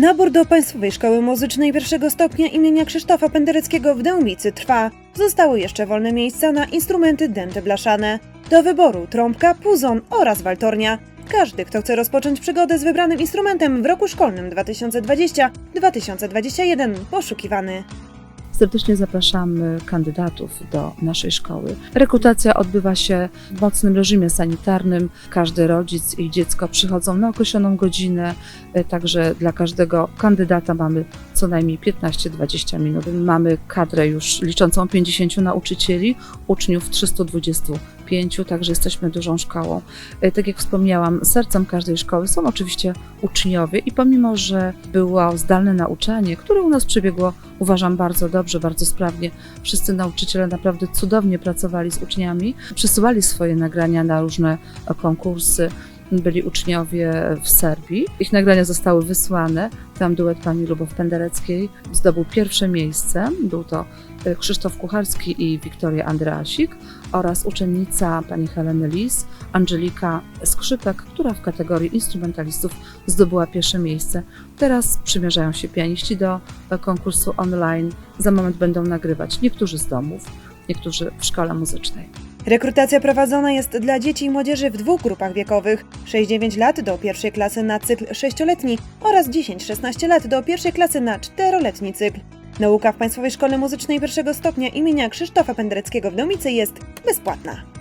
Nabór do Państwowej Szkoły Muzycznej pierwszego stopnia imienia Krzysztofa Pendereckiego w Dębicy trwa. Zostały jeszcze wolne miejsca na instrumenty dęte blaszane. Do wyboru trąbka, puzon oraz waltornia. Każdy, kto chce rozpocząć przygodę z wybranym instrumentem w roku szkolnym 2020-2021 poszukiwany. Serdecznie zapraszamy kandydatów do naszej szkoły. Rekrutacja odbywa się w mocnym reżimie sanitarnym. Każdy rodzic i dziecko przychodzą na określoną godzinę, e, także dla każdego kandydata mamy co najmniej 15-20 minut. Mamy kadrę już liczącą 50 nauczycieli, uczniów 325, także jesteśmy dużą szkołą. E, Tak jak wspomniałam, sercem każdej szkoły są oczywiście uczniowie i pomimo, że było zdalne nauczanie, które u nas przebiegło, uważam, bardzo dobrze, bardzo sprawnie, wszyscy nauczyciele naprawdę cudownie pracowali z uczniami, przesyłali swoje nagrania na różne e, konkursy. Byli uczniowie w Serbii. Ich nagrania zostały wysłane. Tam duet pani Lubow Pendereckiej zdobył pierwsze miejsce. Był to e, Krzysztof Kucharski i Wiktoria Andreasik oraz uczennica pani Heleny Lis, Angelika Skrzypek, która w kategorii instrumentalistów zdobyła pierwsze miejsce. Teraz przymierzają się pianiści do e, konkursu online. Za moment będą nagrywać niektórzy z domów, niektórzy w szkole muzycznej. Rekrutacja prowadzona jest dla dzieci i młodzieży w dwóch grupach wiekowych: 6-9 lat do pierwszej klasy na cykl 6-letni oraz 10-16 lat do pierwszej klasy na 4-letni cykl. Nauka w Państwowej Szkole Muzycznej pierwszego stopnia imienia Krzysztofa Pendereckiego w Domicy jest bezpłatna.